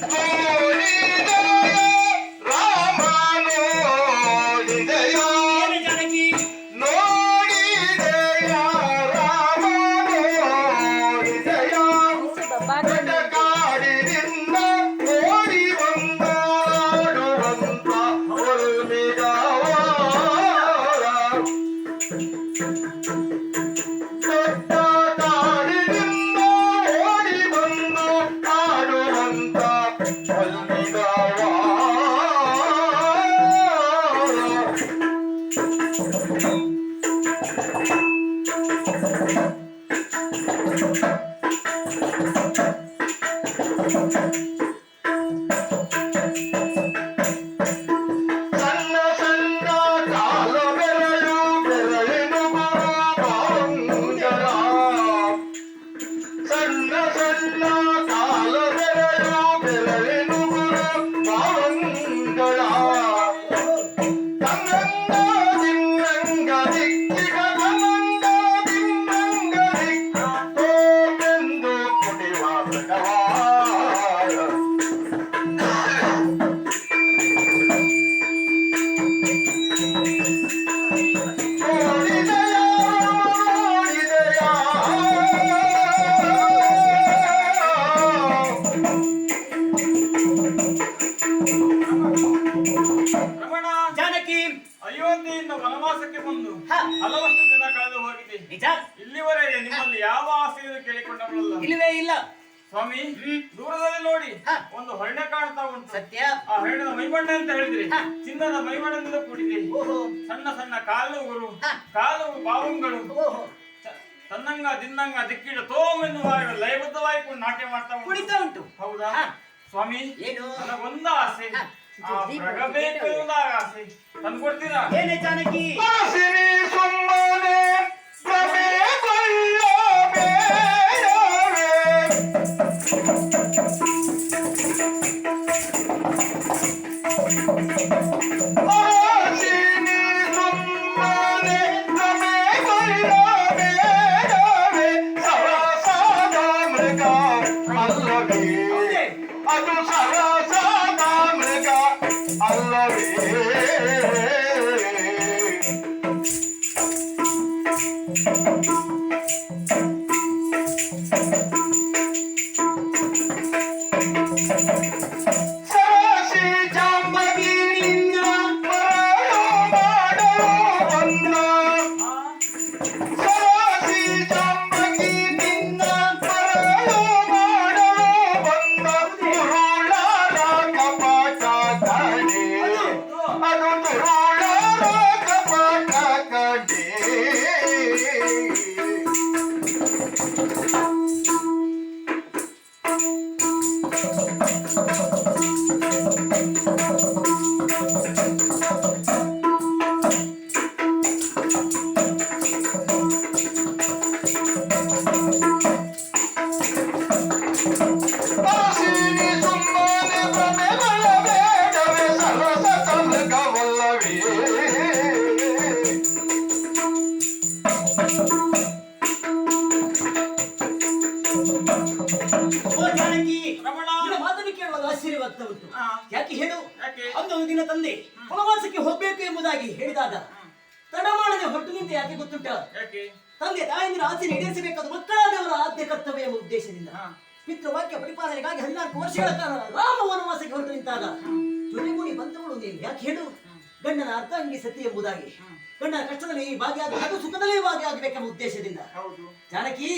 Thank you. Thank you. Lord ಅಯೋಧ್ಯೆಯಿಂದ ವನವಾಸಕ್ಕೆ ಬಂದು. ಹಲವಷ್ಟು ದಿನ ಕಳೆದು ಹೋಗಿದೆ. ನಿಜ? ಇಲ್ಲಿವರೆಗೆ ನಿಮ್ಮಲ್ಲಿ ಯಾವ ಆಸೆಯನ್ನು ಕೇಳಿಕೊಂಡವರಲ್ಲ. ಇಲ್ಲವೇ ಇಲ್ಲ. ಸ್ವಾಮಿ ದೂರದಲ್ಲಿ ನೋಡಿ. ಒಂದು ಹರಣ ಕಾಣ್ತಾ ಉಂಟು. ಸತ್ಯ. ಆ ಹರಣದ ಮೈಬಣ್ಣ ಅಂತ ಹೇಳಿದ್ರೆ. ಚಿನ್ನದ ಮೈಬಣ್ಣದಿಂದ ಕೂಡಿದೆ. ಸಣ್ಣ ಸಣ್ಣ ಕಾಲುಗಳು ಕಾಲು ಬಾವುಗಳು ತನ್ನಂಗ ದಿನ್ನಂಗ ದಿಕ್ಕಿಡ ತೋಮೆನ್ನುವಾಗ ಲಯಬದ್ಧವಾಗಿ ನಾಟ್ಯ ಮಾಡ್ತಾ ಉಂಟು. ಕುಣಿತಾ ಉಂಟು. ಹೌದಾ. ಸ್ವಾಮಿ ಏನು? ನನಗೊಂದು ಆಸೆ. ಹ. ಆ ಪ್ರಗಬೇಕು ಎಂಬುದಾಗಿ ಆಸೆ ತಂದು ಕೊಡ್ತೀರಾ ಏನೇ ಜಾನಕಿ ಮನಸ್ಸಿನಿ ಸುಮ್ಮನೆ ಭ್ರಮೆ ಯಾಕೆ ಹೇಳು? ಅಂದೊಂದು ದಿನ ತಂದೆ ವನವಾಸಕ್ಕೆ ಹೋಗ್ಬೇಕು ಎಂಬುದಾಗಿ ಹೇಳಿದಾಗ ತಡ ಮಾಡದೆ ಹೊರಟು ನಿಂತೆ ಯಾಕೆ ಗೊತ್ತುಂಟ? ತಂದೆ ತಾಯಂದಿರ ಆಸೆ ಈಡೇರಿಸಬೇಕಾದ ಮಕ್ಕಳಾದವರ ಆದ್ಯ ಕರ್ತವ್ಯ ಎಂಬ ಉದ್ದೇಶದಿಂದ. ಪಿತೃವಾಕ್ಯ ಪರಿಪಾಲನೆಗಾಗಿ ಹದಿನಾಲ್ಕು ವರ್ಷಗಳ ಕಾಲ ರಾಮ ವನವಾಸಕ್ಕೆ ಹೊರಟು ನಿಂತಾಗ ಜೊತೆಗೂಡಿ ಬಂದವಳು ನೀನು. ಯಾಕೆ ಹೇಳು? ಗಂಡನ ಅರ್ಧಾಂಗಿ ಸತಿ ಎಂಬುದಾಗಿ. ಗಂಡನ ಕಷ್ಟದಲ್ಲಿ ಭಾಗಿಯಾಗ ಹಾಗೂ ಸುಖದಲ್ಲಿ ಭಾಗಿಯಾಗಬೇಕೆಂಬ ಉದ್ದೇಶದಿಂದ. ಜಾನಕಿ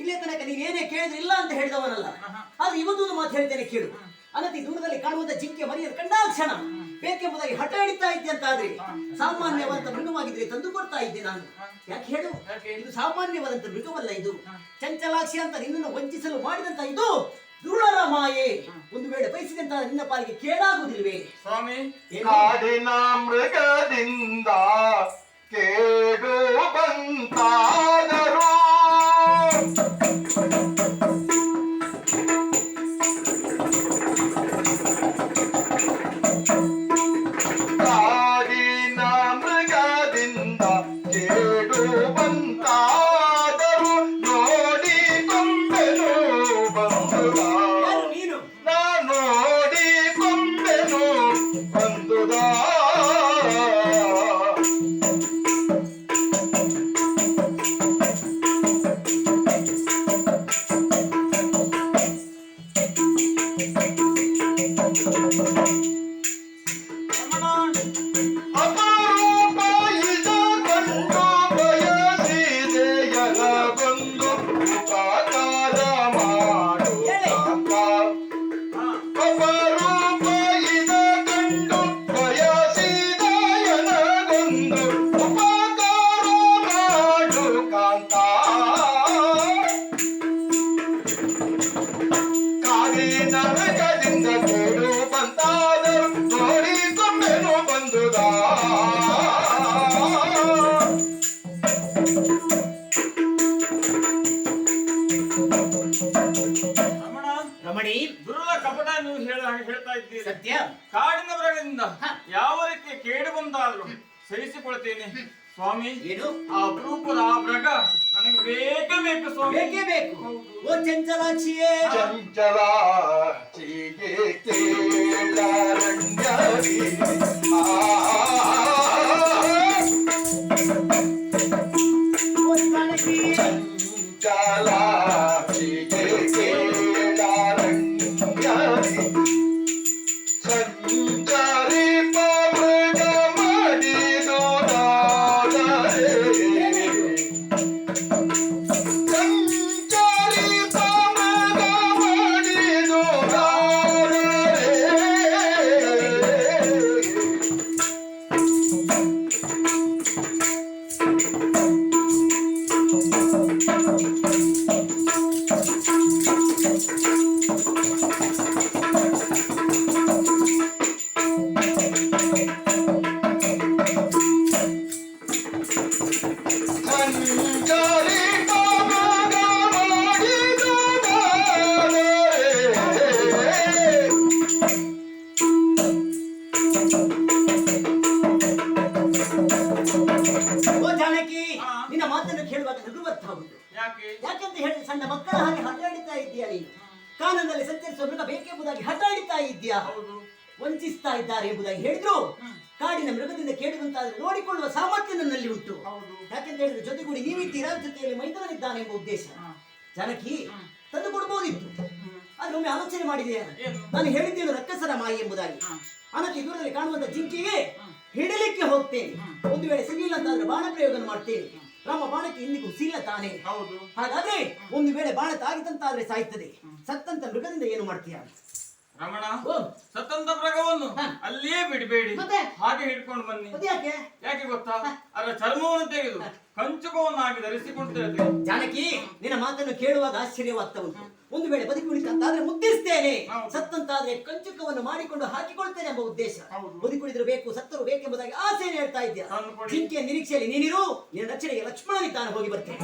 ಇಲ್ಲೇ ತನಕ ನೀನೇನೇ ಕೇಳಿದ್ರೆ ಇಲ್ಲ ಅಂತ ಹೇಳಿದವನಲ್ಲ. ಆದ್ರೆ ಇವತ್ತೊಂದು ಮಾತು ಹೇಳ್ತೇನೆ ಕೇಳು. ಅನತಿ ದೂರದಲ್ಲಿ ಕಾಣುವಂತ ಜಿಂಕೆ ಮರಿಯದ ಕಂಡಾಕ್ಷಣ. ಬೇಕೆಂಬುದಾಗಿ ಹಠ ಹಿಡಿತಾ ಇದ್ದೆ ಅಂತ ಆದ್ರೆ ಸಾಮಾನ್ಯವಾದಂತ ಮೃಗವಾಗಿದ್ರೆ ತಂದು ಕೊಡ್ತಾ ಇದ್ದೆ ನಾನು. ಯಾಕೆ ಹೇಳು? ಇದು ಸಾಮಾನ್ಯವಾದಂತ ಮೃಗವಲ್ಲ ಇದು. ಚಂಚಲಾಕ್ಷಿ ಅಂತ ನಿನ್ನನ್ನು ವಂಚಿಸಲು ಮಾಡಿದಂತ ಇದು ದುರುಳರ ಮಾಯೆ. ಒಂದು ವೇಳೆ ಬಯಸಿದಂತ ನಿನ್ನ ಪಾಲಿಗೆ ಕೇಳಾಗುವುದಿಲ್ವೇ ಸ್ವಾಮಿ ಮೃಗದಿಂದ ದುರುಳ ಕಪಟ ನೀವು ಹೇಳ ಹೇಳ್ತಾ ಇದ್ದೀರಿ. ಸತ್ಯ. ಕಾಡಿನ ಮೃಗದಿಂದ ಯಾವ ರೀತಿಯ ಕೇಡು ಬಂದಾದ್ರು ಸಹಿಸಿಕೊಳ್ತೇನೆ. ಸ್ವಾಮಿ ಏನು? ಆ ಅಪರೂಪದ ಆ ಮೃಗ ನನಗೆ ಬೇಕೇ ಬೇಕು ಸ್ವಾಮಿ. ಬೇಕೇ ಬೇಕು. ಓ ಚಂಚಲಾಚಿಯೇ ಚಂಚಲ ಚೀಗೆ ಕೇಳರಂಗರಿ ಆ ಯಾಕೆಂತ ಹೇಳಿದ್ರೆ ಸಣ್ಣ ಮಕ್ಕಳ ಹಾಗೆ ಹಠಾಡಿತಾ ಇದೆಯಾ ನೀನು? ಕಾನನಲ್ಲಿ ಸಂಚರಿಸುವ ಮೃಗ ಬೇಕೆಂಬುದಾಗಿ ಹಠಾಡಿತಾ ಇದೆಯಾ ಹೌದು. ವಂಚಿಸ್ತಾ ಇದ್ದಾರೆ ಎಂಬುದಾಗಿ ಹೇಳಿದ್ರು. ಕಾಡಿನ ಮೃಗದಿಂದ ಕೇಳುವಂತಾದ್ರೆ ನೋಡಿಕೊಳ್ಳುವ ಸಾಮರ್ಥ್ಯ ನನ್ನಲ್ಲಿ ಉಂಟು. ಯಾಕೆಂತ ಹೇಳಿದ್ರೆ ಜೊತೆಗೂಡಿ ನೀವಿದ್ದೀರಾ ಜೊತೆಯಲ್ಲಿ ಮೈದಾನಿದ್ದಾನೆ ಎಂಬ ಉದ್ದೇಶ. ಜನಕಿ ತಂದು ಕೊಡ್ಬೋದಿತ್ತು. ಆದ್ರೆ ಒಮ್ಮೆ ಆಲೋಚನೆ ಮಾಡಿದೆ ನಾನು ಹೇಳಿದ್ದೇನು ರಕ್ಕಸರ ಮಾಯಿ ಎಂಬುದಾಗಿ. ಅನತಿ ದೂರದಲ್ಲಿ ಕಾಣುವಂತ ಜಿಂಕೆಗೆ ಹಿಡಲಿಕ್ಕೆ ಹೋಗ್ತೇನೆ. ಒಂದು ವೇಳೆ ಸಿಗಲಿಲ್ಲ ಅಂತಂದ್ರೆ ಬಾಣ ಪ್ರಯೋಗ ಮಾಡ್ತೇನೆ. ನಮ್ಮ ಬಾಣಕ್ಕೆ ಇಂದಿಗೂ ಸಿಲ್ಲ ತಾನೆ. ಹೌದು. ಹಾಗಾದ್ರೆ ಒಂದು ವೇಳೆ ಬಾಣ ತಾಗಿದಂತಾದ್ರೆ ಸಾಯ್ತದೆ. ಸತ್ತಂತ ಮೃಗದಿಂದ ಏನು ಮಾಡ್ತೀಯ? ರಮಣ ಸತ್ತಂತ ಮೃಗವನ್ನು. ಅಲ್ಲಿಯೇ ಬಿಡಬೇಡಿ. ಮತ್ತೆ? ಹಾಗೆ ಹಿಡ್ಕೊಂಡು ಬನ್ನಿ. ಯಾಕೆ? ಯಾಕೆ ಗೊತ್ತಾ? ಅದರ ಚರ್ಮವನ್ನು ತೆಗೆದು. ಕಂಚುಕವನ್ನಾಗಿ ಧರಿಸಿಕೊಳ್ತೇವೆ ಜಾನಕಿ ನಿನ್ನ ಮಾತನ್ನು ಕೇಳುವಾಗ ಆಶ್ಚರ್ಯವಾಗ್ತಾ ಉಂಟು. ಒಂದು ವೇಳೆ ಬದುಕಿ ಉಳಿತಂತಾದ್ರೆ ಮುದ್ದಿಸ್ತೇನೆ ಸತ್ತಂತಾದ್ರೆ ಕಂಚುಕವನ್ನು ಮಾಡಿಕೊಂಡು ಹಾಕಿಕೊಳ್ತೇನೆ ಎಂಬ ಉದ್ದೇಶ. ಬದುಕುಳಿದ್ರು ಬೇಕು ಸತ್ತರು ಬೇಕೆಂಬುದಾಗಿ ಆಸೆಯನ್ನು ಹೇಳ್ತಾ ಇದ್ದೀಯ. ಜಿಂಕೆಯ ನಿರೀಕ್ಷೆಯಲ್ಲಿ ನೀನಿರು ನಿನ್ನ ರಕ್ಷಣೆಗೆ ಲಕ್ಷ್ಮಣನಿದ್ದಾನೆ ಹೋಗಿ ಬರ್ತೇನೆ.